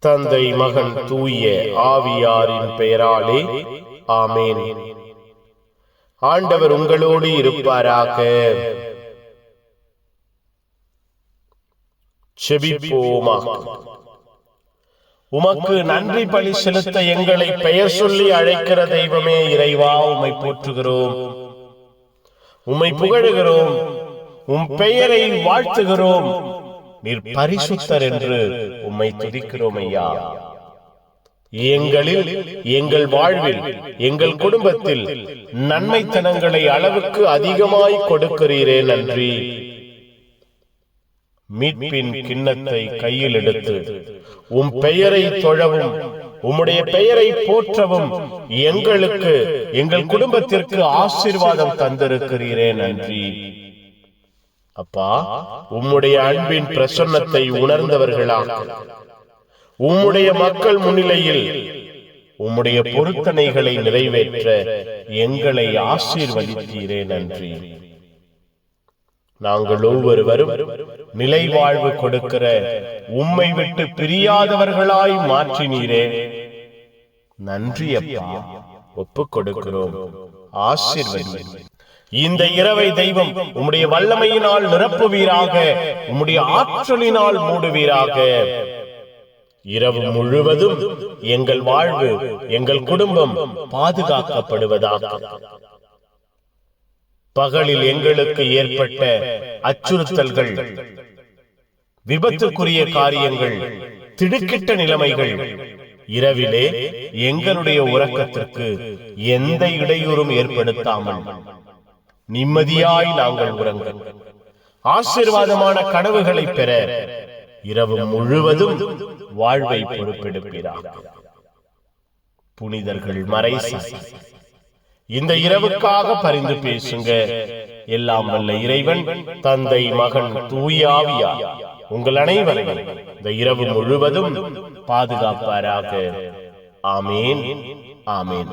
தந்தை மகன் தூய ஆவியாரின் பெயராலே ஆமேன். ஆண்டவர் உங்களோடு இருப்பாராக. செபிப்போமாக உமக்கு நன்றி பலி செலுத்த எங்களை பெயர் சொல்லி அழைக்கிற தெய்வமே இறைவா உம்மை போற்றுகிறோம். உம்மை புகழுகிறோம். உம் பெயரை வாழ்த்துகிறோம். நீர் பரிசுத்தர் என்று உம்மை துதிக்கிறோம் ஐயா எங்களில் எங்கள் வாழ்வில் எங்கள் குடும்பத்தில் நன்மைத்தனங்களை அளவுக்கு அதிகமாய் கொடுக்கிறீரே நன்றி. மீட்பின் கிண்ணத்தை கையில் எடுத்து உம் பெயரை தொழவும் உம்முடைய பெயரை போற்றவும் எங்களுக்கு எங்கள் குடும்பத்திற்கு ஆசீர்வாதம் தந்திருக்கிறீரே நன்றி. அப்பா உம்முடைய அன்பின் பிரசன்னத்தை உணர்ந்தவர்களாக. உம்முடைய மக்கள் முன்னிலையில் உம்முடைய பொருத்தனைகளை நிறைவேற்ற எங்களை ஆசீர்வதித்தீரே நன்றி. நாங்கள் ஒவ்வொருவரும் நிலை வாழ்வு கொடுக்கிற உம்மை விட்டு பிரியாதவர்களாய் மாற்றினீரே. நன்றி அப்பா ஒப்புக் கொடுக்கிறோம். ஆசீர்வதி இந்த இரவை தெய்வம் உம்முடைய வல்லமையினால் நிரப்புவீராக உம்முடைய ஆற்றலினால் மூடுவீராக. இரவு முழுவதும் எங்கள் வாழ்வு எங்கள் குடும்பம் பாதுகாக்கப்படுவதாக. பகலில் எங்களுக்கு ஏற்பட்ட அச்சுறுத்தல்கள் விபத்துக்குரிய காரியங்கள் திடுக்கிட்ட நிலைமைகள் இரவிலே எங்களுடைய உறக்கத்திற்கு எந்த இடையூறும் ஏற்படுத்தாமல் நிம்மதியாய் நாங்கள் உறங்கும் ஆசீர்வாதமான கனவுகளை பெற இரவு முழுவதும் வாழ்வை பொறுப்பெடுக்கிறார் புனிதர்கள் மறை இந்த இரவுக்காக பரிந்து பேசுங்க. எல்லாம் வல்ல இறைவன் தந்தை மகன் தூயாவியா உங்கள் அனைவரையும் இந்த இரவு முழுவதும் பாதுகாப்பாராக. ஆமேன். ஆமேன்.